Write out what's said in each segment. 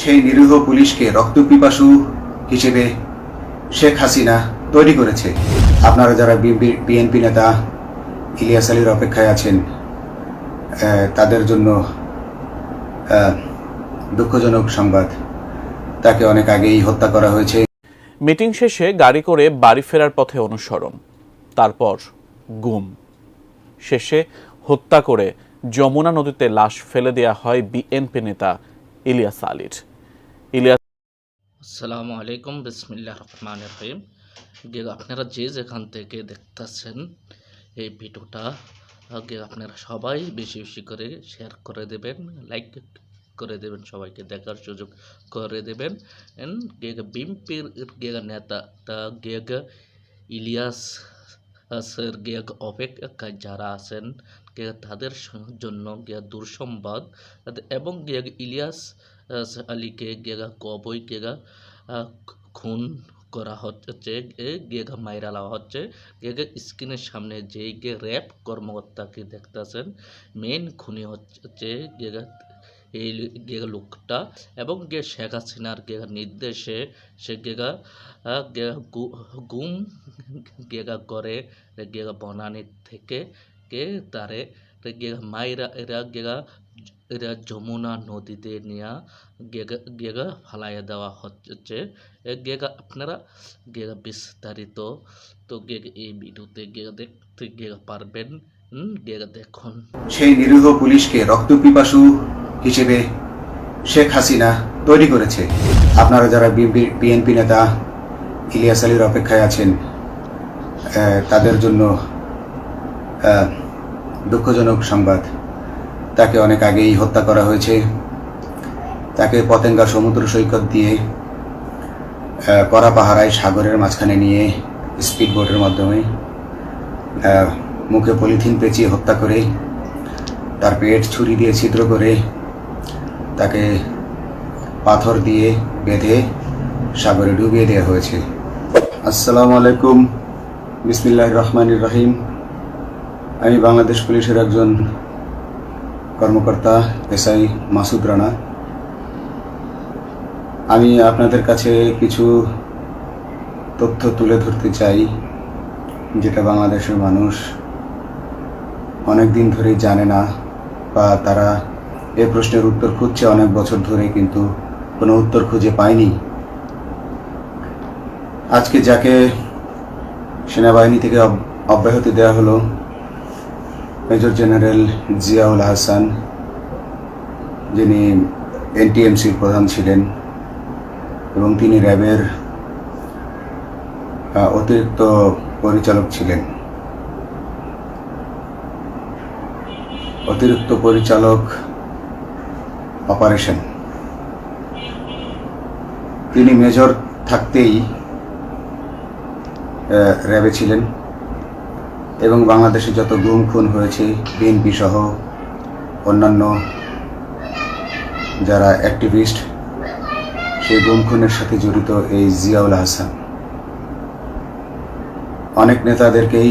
সেই নিরীহ পুলিশকে রক্তপিপাসু হিসেবে শেখ হাসিনা তৈরি করেছে। আপনারা যারা বিএনপি নেতা ইলিয়াস আলীর অপেক্ষায় আছেন তাদের জন্য দুঃখজনক সংবাদ। তাকে অনেক আগেই হত্যা করা হয়েছে। মিটিং শেষে গাড়ি করে বাড়ি ফেরার পথে অনুসরণ, তারপর গুম। শেষে হত্যা করে যমুনা নদীতে লাশ ফেলে দেয়া হয় বিএনপি নেতা ইলিয়াস আলীর। ইলিয়াস আসসালামু আলাইকুম, বিসমিল্লাহ রহমান রহিম। আপনারা যে যেখান থেকে দেখতেছেন এই ভিডিওটা, আগে আপনারা সবাই বেশি বেশি করে শেয়ার করে দেবেন লাইক করে দেবেন, সবাইকে দেখার সুযোগ করে দেবেন। গেগ বিএনপির গেগ নেতা, তা গেগ ইলিয়াস আসের গেগ অপেক্ষায় যারা আছেন গে তাদের জন্য গিয়া দুঃসংবাদ এবং গেগ ইলিয়াস আলীকে গেগা কবই গেগা খুন করা হচ্ছে গেগা মাইরা লাওয়া হচ্ছে। গেগা স্ক্রিনের সামনে যে গে র্যাব কর্মকর্তাকে দেখতেছেন মেন খুনি হচ্ছে গেগা এই গেগা লোকটা এবং গে শেখ হাসিনার গেগা নির্দেশে সে গেগা গেগা গুম গেগা করে গেগা বনানি থেকে কে তারে মাইরা এরা গেগা, এরা যমুনা নদীতে নিয়ে গেগা গেগা ফালাইয়া দেওয়া হচ্ছে। গেগা, আপনারা গেগা বিস্তারিত তো গেগা, এই ভিডিওতে গেগা দেখতে গেগা পারবেন। গেগা দেখুন। সেই নিরীহ পুলিশকে রক্তপিপাসু হিসেবে শেখ হাসিনা তৈরি করেছে। আপনারা যারা বিএনপি নেতা ইলিয়াস আলীর অপেক্ষায় আছেন তাদের জন্য দুঃখজনক সংবাদ। তাকে অনেক আগেই হত্যা করা হয়েছে। তাকে পতেঙ্গা সমুদ্র সৈকত দিয়ে কড়া পাহারায় সাগরের মাঝখানে নিয়ে স্পিড বোটের মাধ্যমে মুখে পলিথিন পেঁচিয়ে হত্যা করে, তার পেট ছুরি দিয়ে ছিদ্র করে, তাকে পাথর দিয়ে বেঁধে সাগরে ডুবিয়ে দেওয়া হয়েছে। আসসালামু আলাইকুম। বিসমিল্লাহ রহমানির রহিম। আমি বাংলাদেশ পুলিশের একজন কর্মকর্তা, এসআই মাসুদ রানা। আমি আপনাদের কাছে কিছু তথ্য তুলে ধরতে চাই, যেটা বাংলাদেশের মানুষ অনেক দিন ধরেই জানে না, বা তারা এ প্রশ্নের উত্তর খুঁজছে অনেক বছর ধরে, কিন্তু কোনো উত্তর খুঁজে পায়নি। আজকে যাকে সেনাবাহিনী থেকে অব- অব্যাহতি দেওয়া হলো মেজর জেনারেল জিয়াউল হাসান, যিনি এনটিএমসির প্রধান ছিলেন, এবং তিনি র্যাবের অতিরিক্ত পরিচালক ছিলেন। অতিরিক্ত পরিচালক অপারেশন। তিনি মেজর থাকতেই র্যাবে ছিলেন। এবং বাংলাদেশে যত গুম, খুন হয়েছে বিএনপি সহ অন্যান্য যারা অ্যাক্টিভিস্ট সেই গুম, খুনের সাথে জড়িত এই জিয়াউল হাসান। অনেক নেতাদেরকেই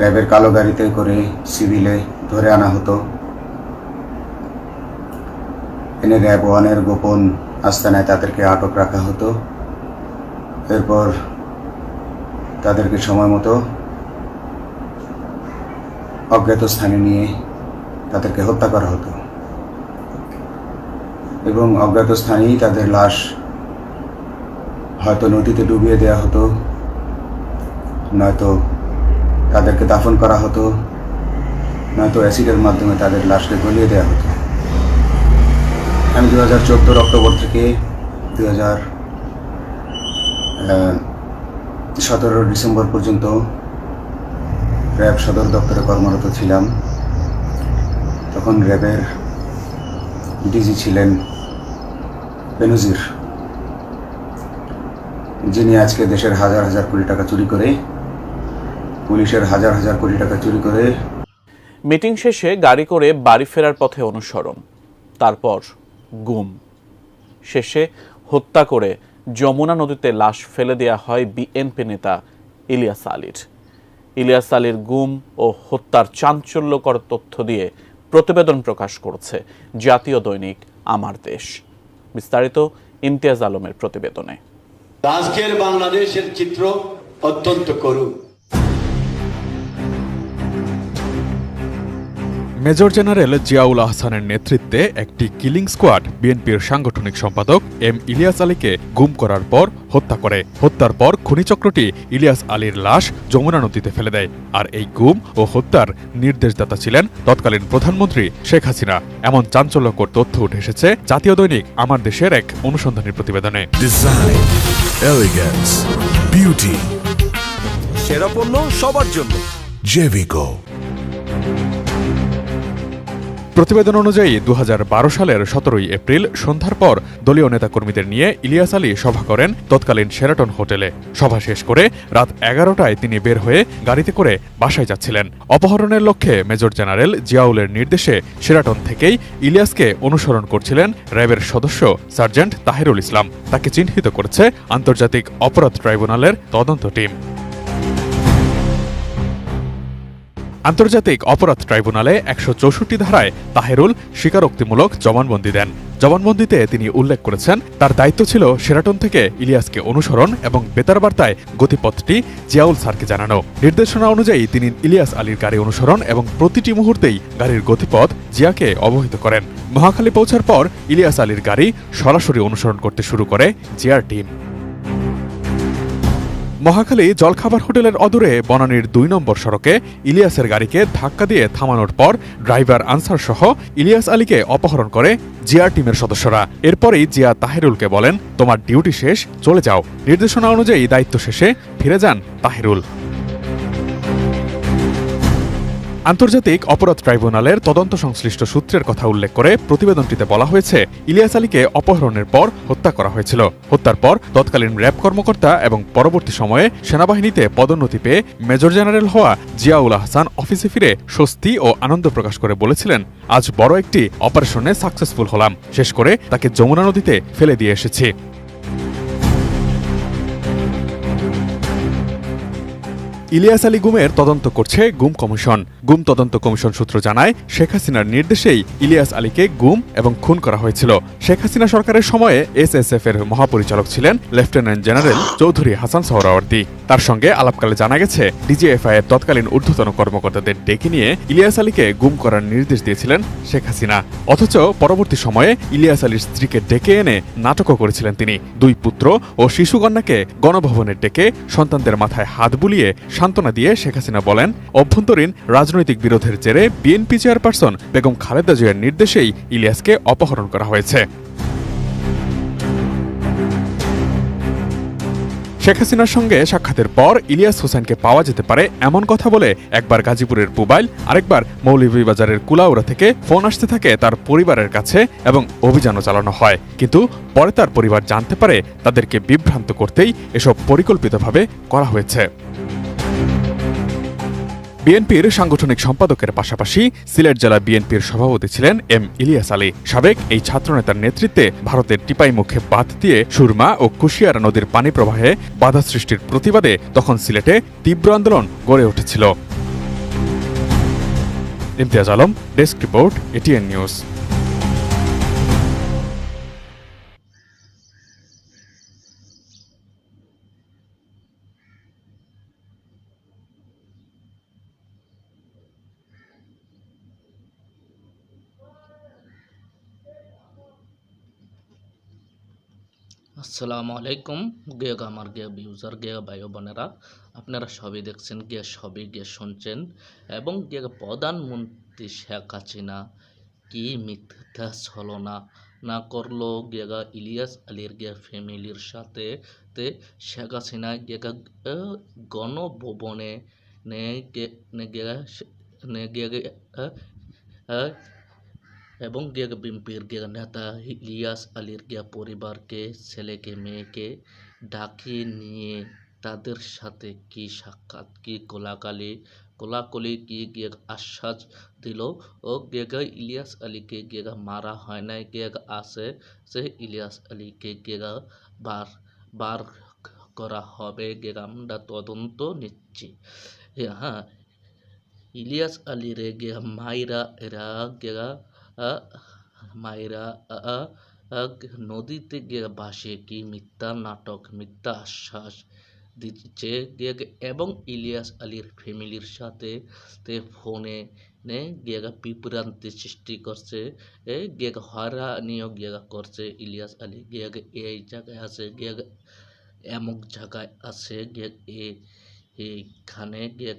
র্যাবের কালো গাড়িতে করে সিভিলে ধরে আনা হতো। এনে র্যাব ওয়ানের গোপন আস্তানায় তাদেরকে আটক রাখা হতো। এরপর তাদেরকে সময় মতো অজ্ঞাত স্থানে নিয়ে তাদেরকে হত্যা করা হতো। এবং অজ্ঞাত স্থানেই তাদের লাশ হয়তো নদীতে ডুবিয়ে দেওয়া হতো, নয়তো তাদেরকে দাফন করা হতো, নয়তো অ্যাসিডের মাধ্যমে তাদের লাশকে গলিয়ে দেওয়া হতো। আমি দু হাজার চোদ্দোর অক্টোবর থেকে দু হাজার সতেরো ডিসেম্বর পর্যন্ত র্যাব সদর দপ্তরে কর্মরত ছিলাম। তখন র্যাবের ডিজি ছিলেন বেনজির। যিনি আজকে দেশের হাজার হাজার কোটি টাকা চুরি করে, পুলিশের হাজার হাজার কোটি টাকা চুরি করে মিটিং শেষে গাড়ি করে বাড়ি ফেরার পথে অনুসরণ, তারপর গুম, শেষে হত্যা করে যমুনা নদীতে লাশ ফেলে দেয়া হয় বিএনপি নেতা ইলিয়াস আলীর। ইলিয়াস আলীর গুম ও হত্যার চাঞ্চল্যকর তথ্য দিয়ে প্রতিবেদন প্রকাশ করছে জাতীয় দৈনিক আমার দেশ। বিস্তারিত ইমতিয়াজ আলমের প্রতিবেদনে। আজকের বাংলাদেশের চিত্র অত্যন্ত করুণ। মেজর জেনারেল জিয়াউল আহসানের নেতৃত্বে একটি কিলিং স্কোয়াড বিএনপির সাংগঠনিক সম্পাদক এম ইলিয়াস আলীকে গুম করার পর হত্যা করে। হত্যার পর খনিচক্রটি ইলিয়াস আলীর লাশ যমুনা নদীতে ফেলে দেয়। আর এই গুম ও হত্যার নির্দেশদাতা ছিলেন তৎকালীন প্রধানমন্ত্রী শেখ হাসিনা। এমন চাঞ্চল্যকর তথ্য উঠে এসেছে জাতীয় দৈনিক আমার দেশের এক অনুসন্ধানী প্রতিবেদনে। ডিজাইন এলিগেন্স বিউটি সেরা পণ্য সবার জন্য। জেভিকো প্রতিবেদন অনুযায়ী দু হাজার বারো সালের সতেরোই এপ্রিল সন্ধ্যার পর দলীয় নেতাকর্মীদের নিয়ে ইলিয়াস আলী সভা করেন তৎকালীন শেরাটন হোটেলে। সভা শেষ করে রাত এগারোটায় তিনি বের হয়ে গাড়িতে করে বাসায় যাচ্ছিলেন। অপহরণের লক্ষ্যে মেজর জেনারেল জিয়াউলের নির্দেশে শেরাটন থেকেই ইলিয়াসকে অনুসরণ করছিলেন র্যাবের সদস্য সার্জেন্ট তাহিরুল ইসলাম। তাকে চিহ্নিত করেছে আন্তর্জাতিক অপরাধ ট্রাইব্যুনালের তদন্ত টিম। আন্তর্জাতিক অপরাধ ট্রাইব্যুনালে একশো চৌষট্টি ধারায় তাহেরুল স্বীকারোক্তিমূলক জবানবন্দি দেন। জবানবন্দিতে তিনি উল্লেখ করেছেন, তার দায়িত্ব ছিল সেরাটন থেকে ইলিয়াসকে অনুসরণ এবং বেতার বার্তায় গতিপথটি জিয়াউল স্যারকে জানানো। নির্দেশনা অনুযায়ী তিনি ইলিয়াস আলীর গাড়ি অনুসরণ এবং প্রতিটি মুহূর্তেই গাড়ির গতিপথ জিয়াকে অবহিত করেন। মহাখালী পৌঁছার পর ইলিয়াস আলীর গাড়ি সরাসরি অনুসরণ করতে শুরু করে জিয়ার টিম। মহাখালী জলখাবার হোটেলের অদূরে বনানীর দুই নম্বর সড়কে ইলিয়াসের গাড়িকে ধাক্কা দিয়ে থামানোর পর ড্রাইভার আনসার সহ ইলিয়াস আলীকে অপহরণ করে জিয়া টিমের সদস্যরা। এরপরেই জিয়া তাহিরুলকে বলেন, তোমার ডিউটি শেষ, চলে যাও। নির্দেশনা অনুযায়ী দায়িত্ব শেষে ফিরে যান তাহিরুল। আন্তর্জাতিক অপরাধ ট্রাইব্যুনালের তদন্ত সংশ্লিষ্ট সূত্রের কথা উল্লেখ করে প্রতিবেদনটিতে বলা হয়েছে, ইলিয়াস আলীকে অপহরণের পর হত্যা করা হয়েছিল। হত্যার পর তৎকালীন র্যাব কর্মকর্তা এবং পরবর্তী সময়ে সেনাবাহিনীতে পদোন্নতি পেয়ে মেজর জেনারেল হওয়া জিয়াউল আহসান অফিসে ফিরে স্বস্তি ও আনন্দ প্রকাশ করে বলেছিলেন, আজ বড় একটি অপারেশনে সাকসেসফুল হলাম। শেষ করে তাকে যমুনা নদীতে ফেলে দিয়ে এসেছি। ইলিয়াস আলী গুমের তদন্ত করছে গুম কমিশন। গুম তদন্ত কমিশন সূত্র জানায়, শেখ হাসিনার নির্দেশেই ইলিয়াস আলীকে গুম এবং খুন করা হয়েছিল। শেখ হাসিনা সরকারের সময়ে এসএসএফ এর মহাপরিচালক ছিলেন লেফটেন্যান্ট জেনারেল চৌধুরী হাসান সোহরাওয়ার্দী তার সঙ্গে আলাপকালে জানা গেছে ডিজিএফআই এর তৎকালীন ঊর্ধ্বতন কর্মকর্তাদের ডেকে নিয়ে ইলিয়াস আলীকে গুম করার নির্দেশ দিয়েছিলেন শেখ হাসিনা। অথচ পরবর্তী সময়ে ইলিয়াস আলীর স্ত্রীকে ডেকে এনে নাটকও করেছিলেন তিনি। দুই পুত্র ও শিশুকন্যাকে গণভবনের ডেকে সন্তানদের মাথায় হাত বুলিয়ে সান্ত্বনা দিয়ে শেখ হাসিনা বলেন, অভ্যন্তরীণ রাজনৈতিক বিরোধের জেরে বিএনপি চেয়ারপারসন বেগম খালেদা জিয়ার নির্দেশেই ইলিয়াসকে অপহরণ করা হয়েছে। শেখ হাসিনার সঙ্গে সাক্ষাতের পর ইলিয়াস হোসেনকে পাওয়া যেতে পারে এমন কথা বলে একবার গাজীপুরের পুবাইল, আরেকবার মৌলভীবাজারের কুলাউড়া থেকে ফোন আসতে থাকে তার পরিবারের কাছে এবং অভিযানও চালানো হয়। কিন্তু পরে তার পরিবার জানতে পারে তাদেরকে বিভ্রান্ত করতেই এসব পরিকল্পিতভাবে করা হয়েছে। বিএনপির সাংগঠনিক সম্পাদকের পাশাপাশি সিলেট জেলা বিএনপির সভাপতি ছিলেন এম ইলিয়াস আলী। সাবেক এই ছাত্রনেতার নেতৃত্বে ভারতের টিপাই মুখে বাদ দিয়ে সুরমা ও কুশিয়ারা নদীর পানি প্রবাহে বাধা সৃষ্টির প্রতিবাদে তখন সিলেটে তীব্র আন্দোলন গড়ে উঠেছিল। Imtiaz Alam, desk report, ATN news. আসসালামু আলাইকুম গেগ আমার গে ইউজার গে ভাই বোনেরা। আপনারা সবই দেখছেন, গে সবই গে শুনছেন, এবং গে প্রধানমন্ত্রী শেখ হাসিনা কি মিথ্যা ছলনা না করল গেগা ইলিয়াস আলীর গিয়া ফ্যামিলির সাথে তে? শেখ হাসিনা গেগা গণভবনে নে গে, নে গেগা নে গেগে এবং গিয়ে বিএনপির গিয়ে নেতা ইলিয়াস আলীর গিয়া পরিবারকে ছেলেকে মেয়েকে ডাকিয়ে নিয়ে তাদের সাথে কি সাক্ষাৎ কি কোলাকালি কোলাকুলি কি গিয়ে আশ্বাস দিল ও গেগা ইলিয়াস আলীকে গেগা মারা হয় নাই গেগা আছে সে ইলিয়াস আলীকে গেগা বার বার করা হবে গেগা আমরা তদন্ত নিচ্ছি হ্যাঁ ইলিয়াস আলীরে গেগা মাইরা এরা গেগা মায়েরা নদীতে গিয়ে বাসে কি মিথ্যা নাটক, মিথ্যা আশ্বাস দিচ্ছে? এবং ইলিয়াস আলীর ফ্যামিলির সাথে তে ফোনে নে, গিয়ে বিভ্রান্তি সৃষ্টি করছে। এই গিয়ে হয়রানিও গিয়ে করছে ইলিয়াস আলী। গিয়ে এই জায়গায় আছে, গিয়ে এমক জায়গায় আছে, গিয়ে এ- এইখানে গিয়ে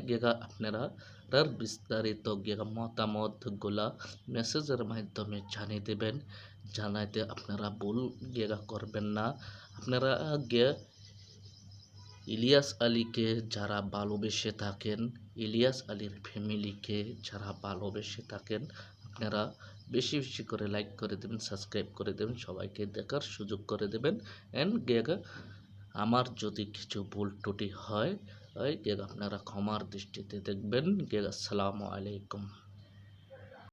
গিয়ে আপনারা তার বিস্তারিত মতামতগুলা মেসেজের মাধ্যমে জানিয়ে দেবেন। জানাইতে আপনারা ভুল গিয়ে করবেন না। আপনারা গিয়ে ইলিয়াস আলীকে যারা ভালোবেসে থাকেন, ইলিয়াস আলীর ফ্যামিলিকে যারা ভালোবেসে থাকেন, আপনারা বেশি বেশি করে লাইক করে দেবেন সাবস্ক্রাইব করে দেবেন, সবাইকে দেখার সুযোগ করে দেবেন। অ্যান্ড গেগা আমার যদি কিছু ভুল ত্রুটি হয় ওই গেগা আপনারা ক্ষমার দৃষ্টিতে দেখবেন। গেগা আসসালামু আলাইকুম।